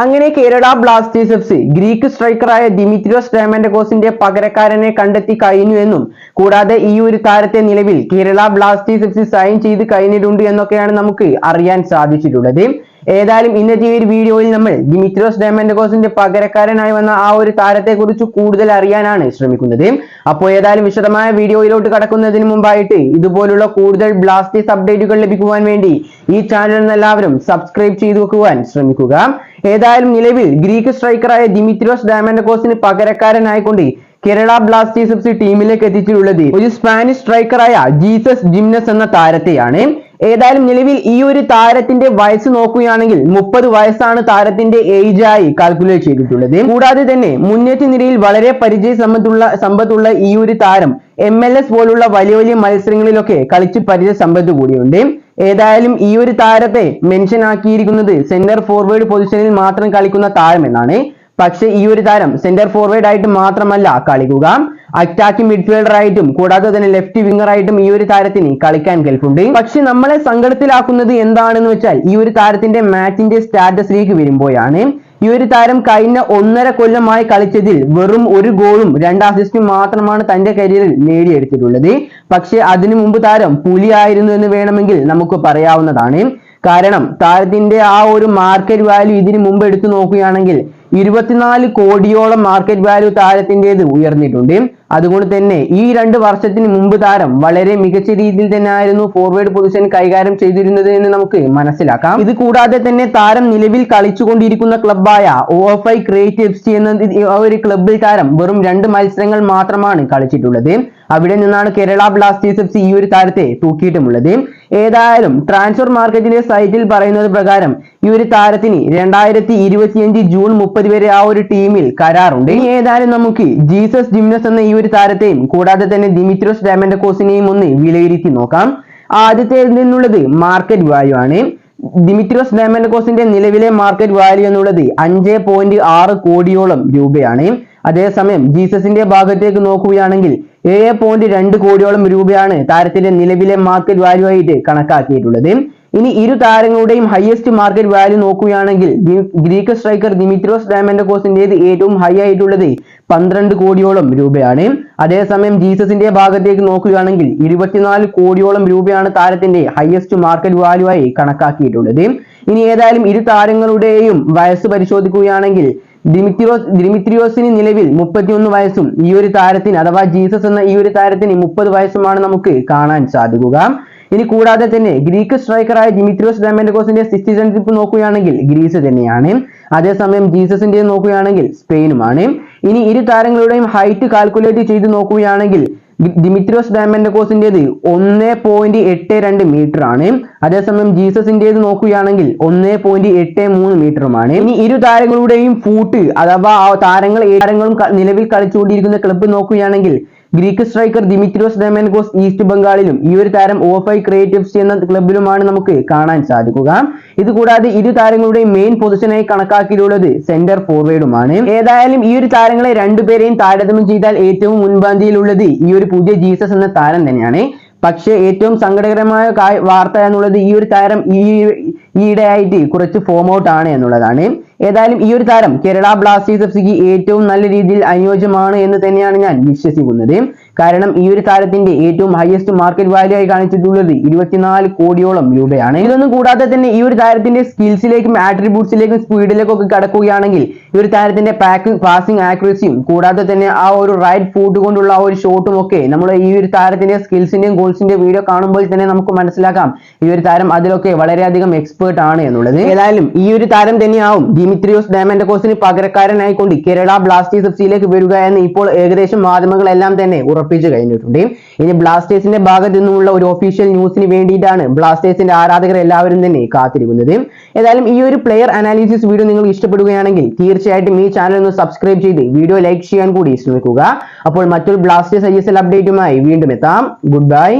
അങ്ങനെ Kerala Blasters F C Greek സ്ട്രൈക്കറായ Dimitrios ഡയമൻഡകോസിന്റെ പകരക്കാരനെ കണ്ടെത്തി കഴിഞ്ഞു എന്നും കൂടാതെ ഈ ഒരു താരത്തെ നിലവിൽ Kerala Blasters F C sign ചെയ്ത് കഴിഞ്ഞിട്ടുണ്ട് എന്നൊക്കെയാണ് നമുക്ക് അറിയാൻ സാധിച്ചിട്ടുള്ളത്. ഏതായാലും ഇന്നത്തെ ഈ ഒരു വീഡിയോയിൽ നമ്മൾ ഡിമിത്രിയോസ് ഡയമൻഡകോസിന്റെ പകരക്കാരനായി വന്ന ആ ഒരു താരത്തെ കുറിച്ച് കൂടുതൽ അറിയാനാണ് ശ്രമിക്കുന്നത്. അപ്പോൾ ഏതായാലും വിശദമായ വീഡിയോയിലോട്ട് കടക്കുന്നതിന് മുമ്പായിട്ട് ഇതുപോലുള്ള കൂടുതൽ ബ്ലാസ്റ്റേഴ്സ് അപ്ഡേറ്റുകൾ ലഭിക്കുവാൻ വേണ്ടി ഈ ചാനൽ എല്ലാവരും സബ്സ്ക്രൈബ് ചെയ്തു വെക്കുവാൻ ശ്രമിക്കുക. ഏതായാലും നിലവിൽ ഗ്രീക്ക് സ്ട്രൈക്കറായ ദിമിത്രിയോസ് ഡാമൻഡക്കോസിന് പകരക്കാരനായിക്കൊണ്ട് കേരള ബ്ലാസ്റ്റേഴ്സ് എഫ് സി ടീമിലേക്ക് എത്തിച്ചിട്ടുള്ളത് ഒരു സ്പാനിഷ് സ്ട്രൈക്കറായ ജീസസ് ജിംനസ് എന്ന താരത്തെയാണ്. ഏതായാലും നിലവിൽ ഈ ഒരു താരത്തിന്റെ വയസ്സ് നോക്കുകയാണെങ്കിൽ മുപ്പത് വയസ്സാണ് താരത്തിന്റെ ഏജ് ആയി കാൽക്കുലേറ്റ് ചെയ്തിട്ടുള്ളത്. കൂടാതെ തന്നെ മുന്നേറ്റ നിരയിൽ വളരെ പരിചയ സമ്പത്തുള്ള സമ്പത്തുള്ള ഈ ഒരു താരം എം എൽ എസ് പോലുള്ള വലിയ വലിയ മത്സരങ്ങളിലൊക്കെ കളിച്ച് പരിചയ സമ്പത്ത് കൂടിയുണ്ട്. ഏതായാലും ഈ ഒരു താരത്തെ മെൻഷൻ ആക്കിയിരിക്കുന്നത് സെന്റർ ഫോർവേഡ് പൊസിഷനിൽ മാത്രം കളിക്കുന്ന താരം എന്നാണ്. പക്ഷെ ഈ ഒരു താരം സെന്റർ ഫോർവേഡ് ആയിട്ട് മാത്രമല്ല കളിക്കുക. അറ്റാക്കിംഗ് മിഡ്ഫീൽഡർ ആയിട്ടും കൂടാതെ തന്നെ ലെഫ്റ്റ് വിംഗർ ആയിട്ടും ഈ ഒരു താരത്തിന് കളിക്കാൻ കേൾപ്പുണ്ട് പക്ഷെ നമ്മളെ സങ്കടത്തിലാക്കുന്നത് എന്താണെന്ന് വെച്ചാൽ ഈ ഒരു താരത്തിന്റെ മാച്ചിന്റെ സ്റ്റാറ്റസിലേക്ക് വരുമ്പോഴാണ്. ഈ ഒരു താരം കഴിഞ്ഞ ഒന്നര കൊല്ലമായി കളിച്ചതിൽ വെറും ഒരു ഗോളും രണ്ട് അസിസ്റ്റും മാത്രമാണ് തന്റെ കരിയറിൽ നേടിയെടുത്തിട്ടുള്ളത്. പക്ഷേ അതിനു മുമ്പ് താരം പുലിയായിരുന്നു എന്ന് വേണമെങ്കിൽ നമുക്ക് പറയാവുന്നതാണ്. കാരണം താരത്തിന്റെ ആ ഒരു മാർക്കറ്റ് വാല്യൂ ഇതിനു മുമ്പ് എടുത്തു നോക്കുകയാണെങ്കിൽ ഇരുപത്തിനാല് കോടിയോളം മാർക്കറ്റ് വാല്യൂ താരത്തിന്റെത് ഉയർന്നിട്ടുണ്ട്. അതുകൊണ്ട് തന്നെ ഈ രണ്ട് വർഷത്തിന് മുമ്പ് താരം വളരെ മികച്ച രീതിയിൽ തന്നെ ആയിരുന്നു ഫോർവേഡ് പൊസിഷൻ കൈകാര്യം ചെയ്തിരുന്നത് എന്ന് നമുക്ക് മനസ്സിലാക്കാം. ഇത് കൂടാതെ തന്നെ താരം നിലവിൽ കളിച്ചുകൊണ്ടിരിക്കുന്ന ക്ലബായ O F I Crete F C എന്ന ഒരു ക്ലബിൽ താരം വെറും രണ്ട് മത്സരങ്ങൾ മാത്രമാണ് കളിച്ചിട്ടുള്ളത്. അവിടെ നിന്നാണ് കേരള ബ്ലാസ്റ്റേഴ്സ് എഫ് സി ഈ ഒരു താരത്തെ തൂക്കിയിട്ടുമുള്ളത്. ഏതായാലും ട്രാൻസ്ഫർ മാർക്കറ്റിന്റെ സൈറ്റിൽ പറയുന്നത് പ്രകാരം ഈ ഒരു താരത്തിന് രണ്ടായിരത്തി ഇരുപത്തിയഞ്ച് ജൂൺ മുപ്പത് വരെ ആ ഒരു ടീമിൽ കരാറുണ്ട്. ഇനി ഏതായാലും നമുക്ക് ജീസസ് ജിംനസ് എന്ന ഈ ഒരു താരത്തെയും കൂടാതെ തന്നെ ദിമിത്രോസ് ഡാമൻഡക്കോസിനെയും ഒന്ന് വിലയിരുത്തി നോക്കാം. ആദ്യത്തെ നിന്നുള്ളത് മാർക്കറ്റ് വാല്യൂ ആണ്. ദിമിത്രോസ് ഡാമൻഡക്കോസിന്റെ നിലവിലെ മാർക്കറ്റ് വാല്യൂ എന്നുള്ളത് അഞ്ച് പോയിന്റ് ആറ് കോടിയോളം രൂപയാണ്. അതേസമയം ജീസസിന്റെ ഭാഗത്തേക്ക് നോക്കുകയാണെങ്കിൽ ഏഴ് പോയിന്റ് രണ്ട് കോടിയോളം രൂപയാണ് താരത്തിന്റെ നിലവിലെ മാർക്കറ്റ് വാല്യൂ ആയിട്ട് കണക്കാക്കിയിട്ടുള്ളത്. ഇനി ഇരു താരങ്ങളുടെയും ഹയസ്റ്റ് മാർക്കറ്റ് വാല്യൂ നോക്കുകയാണെങ്കിൽ ഗ്രീക്ക് സ്ട്രൈക്കർ ദിമിത്രോസ് കോസിന്റെ ഏറ്റവും ഹൈ ആയിട്ടുള്ളത് പന്ത്രണ്ട് കോടിയോളം രൂപയാണ്. അതേസമയം ജീസസിന്റെ ഭാഗത്തേക്ക് നോക്കുകയാണെങ്കിൽ ഇരുപത്തിനാല് കോടിയോളം രൂപയാണ് താരത്തിന്റെ ഹയസ്റ്റ് മാർക്കറ്റ് വാല്യൂ ആയി കണക്കാക്കിയിട്ടുള്ളത്. ഇനി ഏതായാലും ഇരു താരങ്ങളുടെയും വയസ്സ് പരിശോധിക്കുകയാണെങ്കിൽ ദിമിത്രിയോസ് ദിമിത്രിയോസിന് നിലവിൽ മുപ്പത്തിയൊന്ന് വയസ്സും ഈ ഒരു താരത്തിന് അഥവാ ജീസസ് എന്ന ഈ ഒരു താരത്തിന് മുപ്പത് വയസ്സുമാണ് നമുക്ക് കാണാൻ സാധിക്കുക. ഇനി കൂടാതെ തന്നെ ഗ്രീക്ക് സ്ട്രൈക്കറായ ദിമിത്രിയോസ് ഡാമൻഡോസിന്റെ സിറ്റിസൺഷിപ്പ് നോക്കുകയാണെങ്കിൽ ഗ്രീസ് തന്നെയാണ്. അതേസമയം ജീസസിന്റെ നോക്കുകയാണെങ്കിൽ സ്പെയിനുമാണ്. ഇനി ഇരു താരങ്ങളുടെയും ഹൈറ്റ് കാൽക്കുലേറ്റ് ചെയ്ത് നോക്കുകയാണെങ്കിൽ ദിമിത്രിയോസ് ഡാമൻഡോസിന്റേത് ഒന്ന് പോയിന്റ് എട്ട് രണ്ട് മീറ്റർ ആണ്. അതേസമയം ജീസസിന്റേത് നോക്കുകയാണെങ്കിൽ ഒന്ന് പോയിന്റ് എട്ട് മൂന്ന് മീറ്ററുമാണ് ഇനി ഇരു താരങ്ങളുടെയും ഫൂട്ട് അഥവാ താരങ്ങൾ താരങ്ങളും നിലവിൽ കളിച്ചുകൊണ്ടിരിക്കുന്ന ക്ലബ്ബ് നോക്കുകയാണെങ്കിൽ Greek striker Dimitrios Diamantakos East ബംഗാളിലും ഈ ഒരു താരം ഓഫ് ഐ ക്രിയേറ്റീവ്സ് എന്ന ക്ലബിലുമാണ് നമുക്ക് കാണാൻ സാധിക്കുക. ഇത് കൂടാതെ ഇരു താരങ്ങളുടെയും മെയിൻ പൊസിഷനായി കണക്കാക്കിയിട്ടുള്ളത് സെന്റർ ഫോർവേഡുമാണ് ഏതായാലും ഈ ഒരു താരങ്ങളെ രണ്ടുപേരെയും താരതമ്യം ചെയ്താൽ ഏറ്റവും മുൻപന്തിയിലുള്ളത് ഈ ഒരു പുതിയ ജീസസ് എന്ന താരം തന്നെയാണ്. പക്ഷേ ഏറ്റവും സങ്കടകരമായ വാർത്ത എന്നുള്ളത് ഈ ഒരു താരം ഈ ഈയിടെയായിട്ട് കുറച്ച് ഫോം ഔട്ട് ആണ് എന്നുള്ളതാണ്. ഏതായാലും ഈ ഒരു താരം കേരള ബ്ലാസ്റ്റേഴ്സ് എഫ് സിക്ക് ഏറ്റവും നല്ല രീതിയിൽ അനുയോജ്യമാണ് എന്ന് തന്നെയാണ് ഞാൻ വിശ്വസിക്കുന്നത്. കാരണം ഈ ഒരു താരത്തിന്റെ ഏറ്റവും ഹയസ്റ്റ് മാർക്കറ്റ് വാല്യൂ ആയി കാണിച്ചിട്ടുള്ളത് ഇരുപത്തിനാല് കോടിയോളം രൂപയാണ്. ഇതൊന്നും കൂടാതെ തന്നെ ഈ ഒരു താരത്തിന്റെ സ്കിൽസിലേക്കും ആട്രിബ്യൂട്ട്സിലേക്കും സ്പീഡിലേക്കും ഒക്കെ കടക്കുകയാണെങ്കിൽ ഈ ഒരു താരത്തിന്റെ പാക്കിംഗ് പാസിംഗ് ആക്യുറസിയും കൂടാതെ തന്നെ ആ ഒരു റൈറ്റ് ഫൂട്ട് കൊണ്ടുള്ള ആ ഒരു ഷോട്ടും ഒക്കെ നമ്മൾ ഈ ഒരു താരത്തിന്റെ സ്കിൽസിന്റെയും ഗോൾസിന്റെയും വീഡിയോ കാണുമ്പോൾ തന്നെ നമുക്ക് മനസ്സിലാക്കാം ഈ ഒരു താരം അതിലൊക്കെ വളരെയധികം എക്സ്പേർട്ട് ആണ് എന്നുള്ളത്. ഏതായാലും ഈ ഒരു താരം തന്നെയാവും ഡിമിത്രിയോസ് ദിമിത്രിയോസ് ഡാമൻഡക്കോസിന് പകരക്കാരനായിക്കൊണ്ട് കേരള ബ്ലാസ്റ്റേഴ്സ് എഫ് സിയിലേക്ക് വരിക എന്ന് ഇപ്പോൾ ഏകദേശം മാധ്യമങ്ങളെല്ലാം തന്നെ ഉറപ്പിച്ചു കഴിഞ്ഞിട്ടുണ്ട്. ഇനി ബ്ലാസ്റ്റേഴ്സിന്റെ ഭാഗത്തു നിന്നുള്ള ഒരു ഒഫീഷ്യൽ ന്യൂസിന് വേണ്ടിയിട്ടാണ് ബ്ലാസ്റ്റേഴ്സിന്റെ ആരാധകർ എല്ലാവരും തന്നെ കാത്തിരിക്കുന്നത്. ഏതായാലും ഈ ഒരു പ്ലെയർ അനാലിസിസ് വീഡിയോ നിങ്ങൾ ഇഷ്ടപ്പെടുകയാണെങ്കിൽ തീർച്ചയായിട്ടും ഈ ചാനൽ ഒന്ന് സബ്സ്ക്രൈബ് ചെയ്ത് വീഡിയോ ലൈക്ക് ചെയ്യാൻ കൂടി ശ്രമിക്കുക. അപ്പോൾ മറ്റൊരു ബ്ലാസ്റ്റേഴ്സ് ഐ എസ് എൽ അപ്ഡേറ്റുമായി വീണ്ടും എത്താം. Good bye